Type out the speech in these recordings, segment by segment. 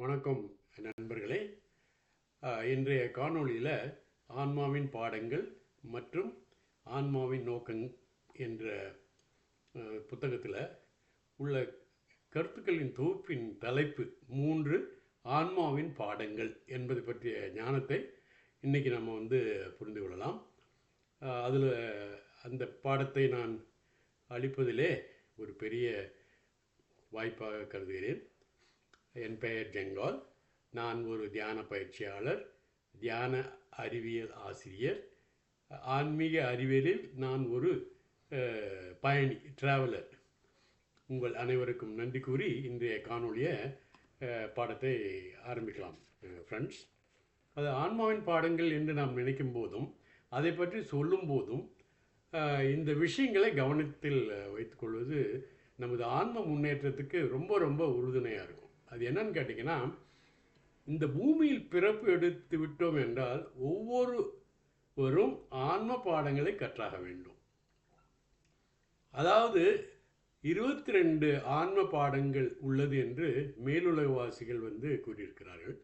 வணக்கம் நண்பர்களே. இன்றைய காணொளியில் ஆன்மாவின் பாடங்கள் மற்றும் ஆன்மாவின் நோக்கம் என்ற புத்தகத்தில் உள்ள கருத்துக்களின் தொகுப்பின் தலைப்பு மூன்று ஆன்மாவின் பாடங்கள் என்பது பற்றிய ஞானத்தை இன்றைக்கி நம்ம வந்து புரிந்து கொள்ளலாம். அதில் அந்த பாடத்தை நான் அளிப்பதிலே ஒரு பெரிய வாய்ப்பாக கருதுகிறேன். என் பெயர் ஜெங்கால் நான் ஒரு தியான பயிற்சியாளர் தியான அறிவியல் ஆசிரியர். ஆன்மீக அறிவியலில் நான் ஒரு பயணி டிராவலர் உங்கள் அனைவருக்கும் நன்றி கூறி இன்றைய காணொளிய பாடத்தை ஆரம்பிக்கலாம் ஃப்ரெண்ட்ஸ் அது ஆன்மாவின் பாடங்கள் என்று நாம் நினைக்கும் போதும் அதை பற்றி சொல்லும் போதும் இந்த விஷயங்களை கவனத்தில் வைத்துக்கொள்வது நமது ஆன்ம முன்னேற்றத்துக்கு ரொம்ப ரொம்ப உறுதுணையாக இருக்கும். அது என்னன்னு கேட்டிங்கன்னா இந்த பூமியில் பிறப்பு எடுத்து விட்டோம் என்றால் ஒவ்வொருவரும் ஆன்ம பாடங்களை கற்றாக வேண்டும். அதாவது இருபத்தி ரெண்டு ஆன்ம பாடங்கள் உள்ளது என்று மேலுலகவாசிகள் வந்து கூறியிருக்கிறார்கள்.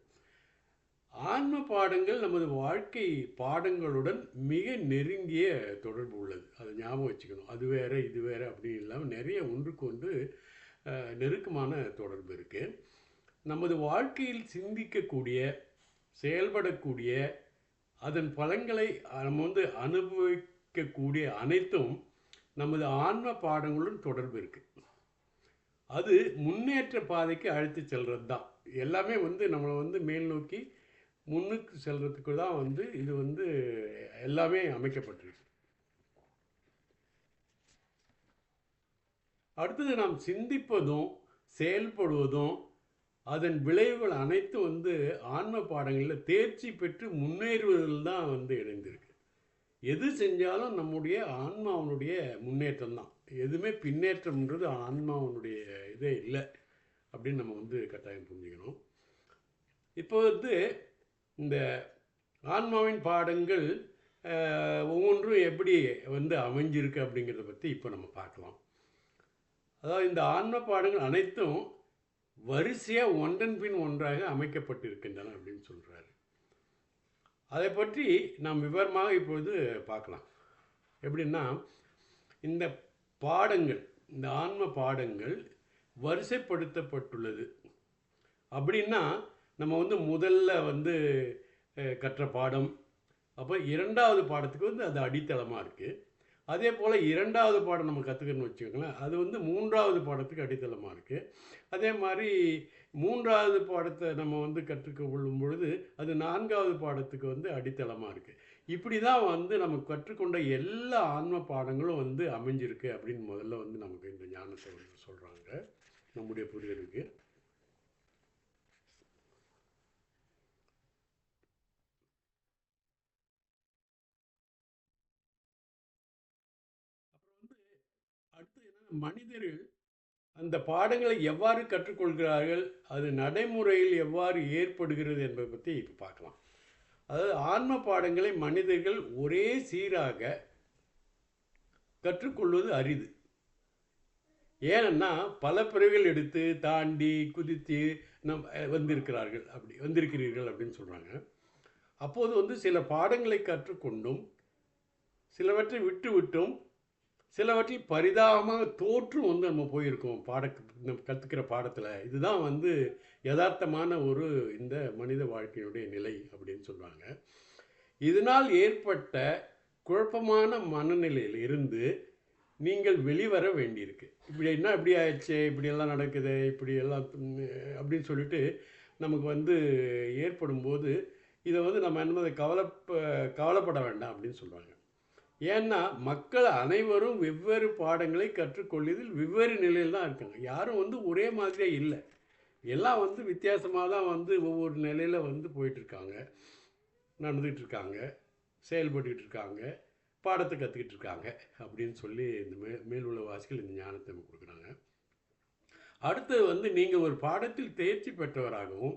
ஆன்ம பாடங்கள் நமது வாழ்க்கை பாடங்களுடன் மிக நெருங்கிய தொடர்பு உள்ளது. அதை ஞாபகம் வச்சுக்கணும். அது வேற இது வேற அப்படின்னு இல்லாமல் நிறைய ஒன்றுக்கு ஒன்று நெருக்கமான தொடர்பு இருக்குது நமது வாழ்க்கையில் சிந்திக்கக்கூடிய செயல்படக்கூடிய அதன் பலன்களை நம்ம வந்து அனுபவிக்கக்கூடிய அனைத்தும் நமது ஆன்ம பாடங்களுடன் தொடர்பு இருக்குது அது முன்னேற்ற பாதைக்கு அழைத்து செல்றது தான் எல்லாமே வந்து நம்மளை வந்து மேல் நோக்கி முன்னுக்கு செல்றதுக்கு தான் வந்து இது வந்து எல்லாமே அமைக்கப்பட்டிருக்கு. அடுத்தது நாம் சிந்திப்பதும் செயல்படுவதும் அதன் விளைவுகள் அனைத்தும் வந்து ஆன்ம பாடங்களில் தேர்ச்சி பெற்று முன்னேறுவதில் தான் வந்து இணைந்திருக்கு. எது செஞ்சாலும் நம்முடைய ஆன்மாவனுடைய முன்னேற்றம் தான். எதுவுமே பின்னேற்றம்ன்றது ஆன்மாவனுடைய இதே இல்லை அப்படின்னு நம்ம வந்து கட்டாயம் புரிஞ்சுக்கணும். இப்போ வந்து இந்த ஆன்மாவின் பாடங்கள் ஒவ்வொன்றும் எப்படி வந்து அமைஞ்சிருக்கு அப்படிங்கிறத பற்றி இப்போ நம்ம பார்க்கலாம். அதாவது இந்த ஆன்ம பாடங்கள் அனைத்தும் வரிசையாக ஒன்றன் பின் ஒன்றாக அமைக்கப்பட்டிருக்கின்றன அப்படின்னு சொல்கிறாரு அதை பற்றி நாம் விவரமாக இப்பொழுது பார்க்கலாம். எப்படின்னா இந்த பாடங்கள் இந்த ஆன்ம பாடங்கள் வரிசைப்படுத்தப்பட்டுள்ளது. அப்படின்னா நம்ம வந்து முதல்ல வந்து கற்ற பாடம் அப்போ இரண்டாவது பாடத்துக்கு வந்து அது அடித்தளமாக இருக்குது அதே போல் இரண்டாவது பாடம் நம்ம கற்றுக்கணும்னு வச்சுக்கோங்களேன். அது வந்து மூன்றாவது பாடத்துக்கு அடித்தளமாக இருக்குது அதே மாதிரி மூன்றாவது பாடத்தை நம்ம வந்து கற்றுக்க கொள்ளும் பொழுது அது நான்காவது பாடத்துக்கு வந்து அடித்தளமாக இருக்குது இப்படி தான் வந்து நம்ம கற்றுக்கொண்ட எல்லா ஆன்ம பாடங்களும் வந்து அமைஞ்சிருக்கு அப்படின்னு முதல்ல வந்து நமக்கு இந்த ஞானத்தை வந்து சொல்கிறாங்க நம்முடைய புரிதலுக்கு அடுத்து என்ன மனிதர்கள் அந்த பாடங்களை எவ்வாறு கற்றுக்கொள்கிறார்கள் அது நடைமுறையில் எவ்வாறு ஏற்படுகிறது என்பதை பற்றி இப்போ பார்க்கலாம். அதாவது ஆன்ம பாடங்களை மனிதர்கள் ஒரே சீராக கற்றுக்கொள்வது அரிது. ஏனென்னா பல பிறவிகள் எடுத்து தாண்டி குதித்து நம் வந்திருக்கிறார்கள் அப்படி வந்திருக்கிறீர்கள் அப்படின்னு சொல்கிறாங்க அப்போது வந்து சில பாடங்களை கற்றுக்கொண்டும் சிலவற்றை விட்டுவிட்டும் சிலவற்றில் பரிதாபமாக தோற்றும் வந்து நம்ம போயிருக்கோம். பாட நம்ம கற்றுக்கிற பாடத்தில். இதுதான் வந்து யதார்த்தமான ஒரு இந்த மனித வாழ்க்கையினுடைய நிலை அப்படின்னு சொல்கிறாங்க இதனால் ஏற்பட்ட குழப்பமான மனநிலையில் இருந்து நீங்கள் வெளிவர வேண்டியிருக்கு. இப்படி என்ன இப்படி ஆயிடுச்சு இப்படியெல்லாம் நடக்குது இப்படி எல்லாம் அப்படின்னு சொல்லிட்டு நமக்கு வந்து ஏற்படும் போது இதை வந்து நம்ம என்பதை கவலைப்ப கவலைப்பட வேண்டாம் அப்படின்னு சொல்கிறாங்க ஏன்னா மக்கள் அனைவரும் வெவ்வேறு பாடங்களை கற்றுக்கொள்வதில் வெவ்வேறு நிலையில் தான் இருக்காங்க. யாரும் வந்து ஒரே மாதிரியே இல்லை. எல்லாம் வந்து வித்தியாசமாக தான் வந்து ஒவ்வொரு நிலையில் வந்து போயிட்டுருக்காங்க. நடந்துக்கிட்டு இருக்காங்க செயல்பட்டுக்கிட்டு இருக்காங்க பாடத்தை கற்றுக்கிட்டு இருக்காங்க அப்படின்னு சொல்லி இந்த மே மேல் உள்ள வாசிகள் இந்த ஞானத்தை கொடுக்குறாங்க. அடுத்தது வந்து நீங்கள் ஒரு பாடத்தில் தேர்ச்சி பெற்றவராகவும்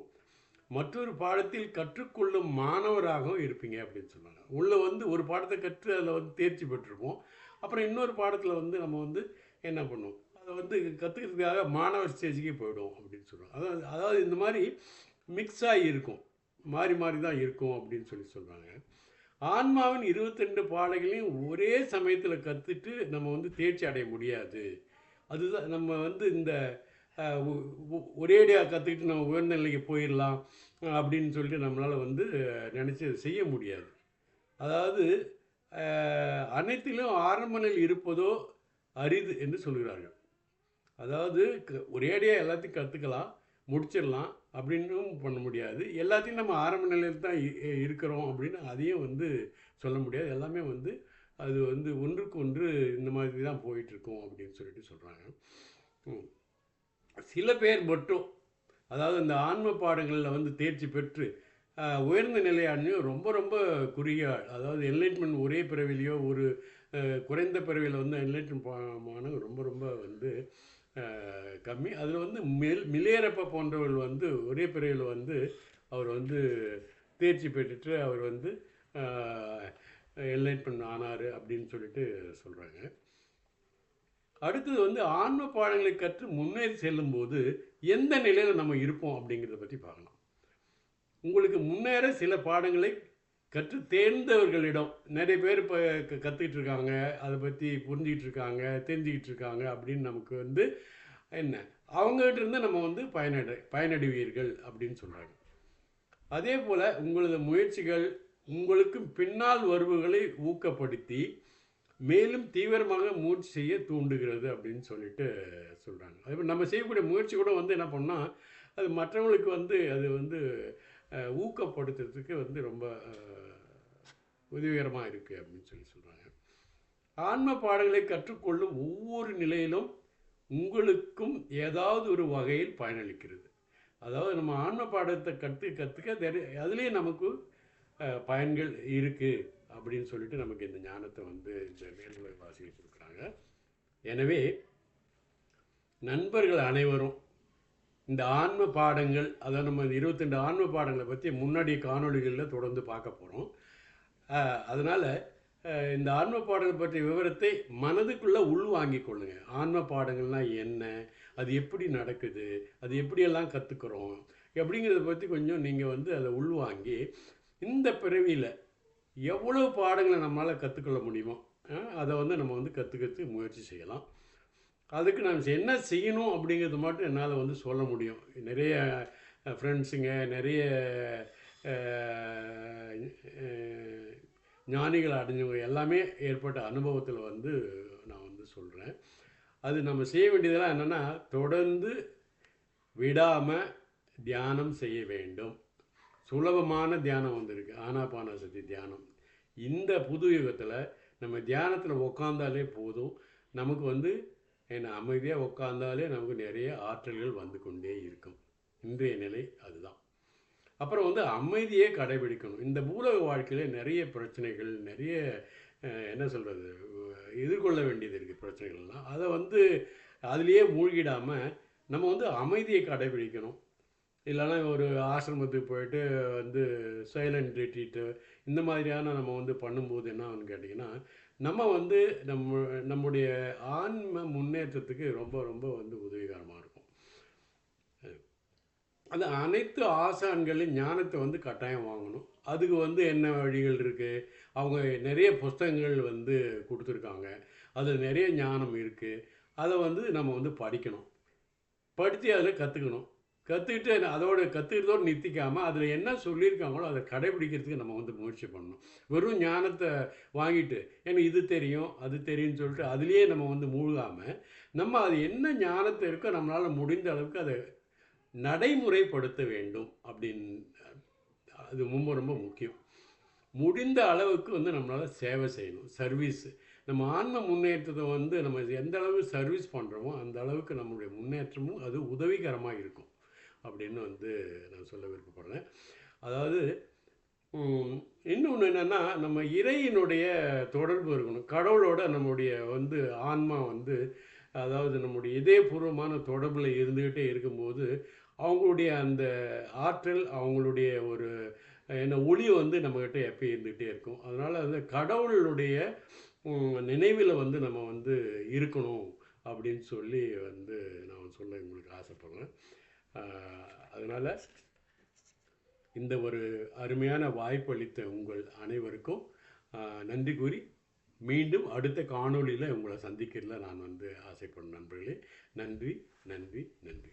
மற்றொரு பாடத்தில் கற்றுக்கொள்ளும் மாணவராகவும் இருப்பீங்க அப்படின்னு சொன்னாங்க. உள்ளே வந்து ஒரு பாடத்தை கற்று அதில் வந்து தேர்ச்சி பெற்றிருப்போம். அப்புறம் இன்னொரு பாடத்தில் வந்து நம்ம வந்து என்ன பண்ணுவோம்? அதை வந்து கற்றுக்கிறதுக்காக மாணவர் ஸ்டேஜுக்கே போயிடுவோம் அப்படின்னு சொல்கிறாங்க அதாவது அதாவது இந்த மாதிரி மிக்ஸ் ஆகி இருக்கும். மாறி மாறி தான் இருக்கும் அப்படின்னு சொல்லி சொல்கிறாங்க ஆன்மாவின் இருபத்தெண்டு பாடங்களையும் ஒரே சமயத்தில் கற்றுட்டு நம்ம வந்து தேர்ச்சி அடைய முடியாது. அதுதான் நம்ம வந்து இந்த ஒரேடியாக கற்றுக்கிட்டு நம்ம உயர்ந்த நிலைக்கு போயிடலாம் அப்படின்னு சொல்லிட்டு நம்மளால் வந்து நினச்சி செய்ய முடியாது. அதாவது அனைத்திலும் ஆரம்ப நிலையில் இருப்பதோ அரிது என்று சொல்கிறார்கள். அதாவது க- ஒரேடியாக எல்லாத்தையும் கற்றுக்கலாம் முடிச்சிடலாம் அப்படின்னும் பண்ண முடியாது. எல்லாத்தையும் நம்ம ஆரம்ப நிலையில் தான் இருக்கிறோம் அப்படின்னு அதையும் வந்து சொல்ல முடியாது. எல்லாமே வந்து அது வந்து ஒன்றுக்கு ஒன்று இந்த மாதிரி தான் போயிட்டுருக்கோம் அப்படின்னு சொல்லிட்டு சொல்கிறாங்க சில பேர் மட்டும் அதாவது இந்த ஆன்ம பாடங்களில் வந்து தேர்ச்சி பெற்று உயர்ந்த நிலையானையும் ரொம்ப ரொம்ப குறுகிய அதாவது என்லைட்மெண்ட் ஒரே பிறவிலையோ ஒரு குறைந்த பிறவியில் வந்து என்லைட்மெண்ட் மானது ரொம்ப ரொம்ப வந்து கம்மி. அதில் வந்து மில் மிலேரப்ப போன்றவர்கள் வந்து ஒரே பிறவியில் வந்து அவர் வந்து தேர்ச்சி பெற்றுட்டு அவர் வந்து என்லைட்மெண்ட் ஆனார் அப்படின்னு சொல்லிட்டு சொல்கிறாங்க அடுத்தது வந்து ஆன்ம பாடங்களை கற்று முன்னேறி செல்லும்போது எந்த நிலையில் நம்ம இருப்போம் அப்படிங்கிறத பற்றி பார்க்கலாம். உங்களுக்கு முன்னேற சில பாடங்களை கற்று தேர்ந்தவர்களிடம் நிறைய பேர் இப்போ கற்றுக்கிட்டு இருக்காங்க அதை பற்றி புரிஞ்சிக்கிட்டு இருக்காங்க தெரிஞ்சுக்கிட்டு இருக்காங்க அப்படின்னு நமக்கு வந்து என்ன? அவங்ககிட்ட இருந்து நம்ம வந்து பயனடை பயனடைவீர்கள் அப்படின்னு சொல்கிறாங்க அதே போல் உங்களது முயற்சிகள் உங்களுக்கு பின்னால் வருபவர்களை ஊக்கப்படுத்தி மேலும் தீவிரமாக முயற்சி செய்ய தூண்டுகிறது அப்படின்னு சொல்லிட்டு சொல்கிறாங்க அதே மாதிரி நம்ம செய்யக்கூடிய முயற்சி கூட வந்து என்ன பண்ணால் அது மற்றவங்களுக்கு வந்து அது வந்து ஊக்கப்படுத்துறதுக்கு வந்து ரொம்ப உதவிகரமாக இருக்குது அப்படின்னு சொல்லி சொல்கிறாங்க ஆன்ம பாடங்களை கற்றுக்கொள்ளும் ஒவ்வொரு நிலையிலும் உங்களுக்கும் ஏதாவது ஒரு வகையில் பயனளிக்கிறது. அதாவது நம்ம ஆன்ம பாடத்தை கற்று கற்றுக்க தெரி- அதுலேயே நமக்கு பயன்கள் இருக்குது அப்படின்னு சொல்லிட்டு நமக்கு இந்த ஞானத்தை வந்து இந்த மேல்நிலை வாசிகள் கொடுக்குறாங்க. எனவே நண்பர்கள் அனைவரும் இந்த ஆன்ம பாடங்கள் அதாவது நம்ம இந்த இருபத்தெண்டு ஆன்ம பாடங்களை பற்றி முன்னாடி காணொளிகளில் தொடர்ந்து பார்க்க போகிறோம் அதனால் இந்த ஆன்ம பாடங்கள் பற்றிய விவரத்தை மனதுக்குள்ளே உள்வாங்கிக் கொள்ளுங்க. ஆன்ம பாடங்கள்னா என்ன? அது எப்படி நடக்குது? அது எப்படியெல்லாம் கற்றுக்குறோம் அப்படிங்கிறத பற்றி கொஞ்சம் நீங்கள் வந்து அதை உள்வாங்கி இந்த பிறவியில் எவ்வளவு பாடங்களை நம்மளால் கற்றுக்கொள்ள முடியுமோ அதை வந்து நம்ம வந்து கற்றுக்கிறதுக்கு முயற்சி செய்யலாம். அதுக்கு நான் என்ன செய்யணும் அப்படிங்கிறது மட்டும் என்னால் வந்து சொல்ல முடியும். நிறைய ஃப்ரெண்ட்ஸுங்க நிறைய ஞானிகள் அடைஞ்சவங்க எல்லாமே ஏற்பட்ட அனுபவத்தில் வந்து நான் வந்து சொல்கிறேன் அது நம்ம செய்ய வேண்டியதெல்லாம் என்னென்னா தொடர்ந்து விடாமல் தியானம் செய்ய வேண்டும். சுலபமான தியானம் வந்திருக்கு. ஆனாபானசதி தியானம். இந்த புது யுகத்தில் நம்ம தியானத்தில் உக்காந்தாலே போதும். நமக்கு வந்து என்ன அமைதியாக உட்காந்தாலே நமக்கு நிறைய ஆற்றல்கள் வந்து கொண்டே இருக்கும். இன்றைய நிலை அதுதான். அப்புறம் வந்து அமைதியே கடைபிடிக்கணும். இந்த பூலக வாழ்க்கையில் நிறைய பிரச்சனைகள் நிறைய என்ன சொல்கிறது எதிர்கொள்ள வேண்டியது இருக்குது பிரச்சனைகள்லாம். அதை வந்து அதுலேயே மூழ்கிடாமல் நம்ம வந்து அமைதியை கடைபிடிக்கணும். இல்லைன்னா ஒரு ஆசிரமத்துக்கு போயிட்டு வந்து சைலண்ட் ரிட்ரீட்டு இந்த மாதிரியான நம்ம வந்து பண்ணும்போது என்ன கேட்டிங்கன்னா நம்ம வந்து நம்ம நம்முடைய ஆன்ம முன்னேற்றத்துக்கு ரொம்ப ரொம்ப வந்து உதவிகரமாக இருக்கும். அது அனைத்து ஆசான்களின் ஞானத்தை வந்து கட்டாயம் வாங்கணும். அதுக்கு வந்து என்ன வழிகள் இருக்குது அவங்க நிறைய புஸ்தகங்கள் வந்து கொடுத்துருக்காங்க. அதில் நிறைய ஞானம் இருக்குது அதை வந்து நம்ம வந்து படிக்கணும். படித்து அதில் கற்றுக்கணும் கற்றுக்கிட்டு அதோட கற்றுக்கிறதோடு நிறுத்திக்காமல் அதில் என்ன சொல்லியிருக்காங்களோ அதை கடைபிடிக்கிறதுக்கு நம்ம வந்து முயற்சி பண்ணணும். வெறும் ஞானத்தை வாங்கிட்டு எனக்கு இது தெரியும் அது தெரியும்னு சொல்லிட்டு அதுலேயே நம்ம வந்து மூழ்காமல் நம்ம அது என்ன ஞானத்தை இருக்கோ நம்மளால் முடிந்த அளவுக்கு அதை நடைமுறைப்படுத்த வேண்டும் அப்படின்னு அது ரொம்ப ரொம்ப முக்கியம். முடிந்த அளவுக்கு வந்து நம்மளால் சேவை செய்யணும். சர்வீஸு நம்ம ஆன்ம முன்னேற்றத்தை வந்து நம்ம எந்த அளவுக்கு சர்வீஸ் பண்ணுறோமோ அந்த அளவுக்கு நம்மளுடைய முன்னேற்றமும் அது உதவிகரமாக இருக்கும். அப்படின்னு வந்து நான் சொல்ல விருப்பப்படுறேன். அதாவது இன்னொன்று என்னென்னா நம்ம இறையினுடைய தொடர்பு இருக்கணும். கடவுளோட நம்முடைய வந்து ஆன்மா வந்து அதாவது நம்முடைய இதயபூர்வமான தொடர்பில் இருந்துக்கிட்டே இருக்கும்போது அவங்களுடைய அந்த ஆற்றல் அவங்களுடைய ஒரு என்ன ஒளி வந்து நம்மக்கிட்ட எப்பயும் இருந்துகிட்டே இருக்கும். அதனால் வந்து கடவுளுடைய நினைவில் வந்து நம்ம வந்து இருக்கணும் அப்படின்னு சொல்லி வந்து நான் சொல்ல உங்களுக்கு ஆசைப்படுறேன். அதனால் இந்த ஒரு அருமையான வாய்ப்பளித்த உங்கள் அனைவருக்கும் நன்றி கூறி மீண்டும் அடுத்த காணொளியில் உங்களை சந்திக்கிறதுல நான் வந்து ஆசைப்படும் நண்பர்களே. நன்றி நன்றி நன்றி.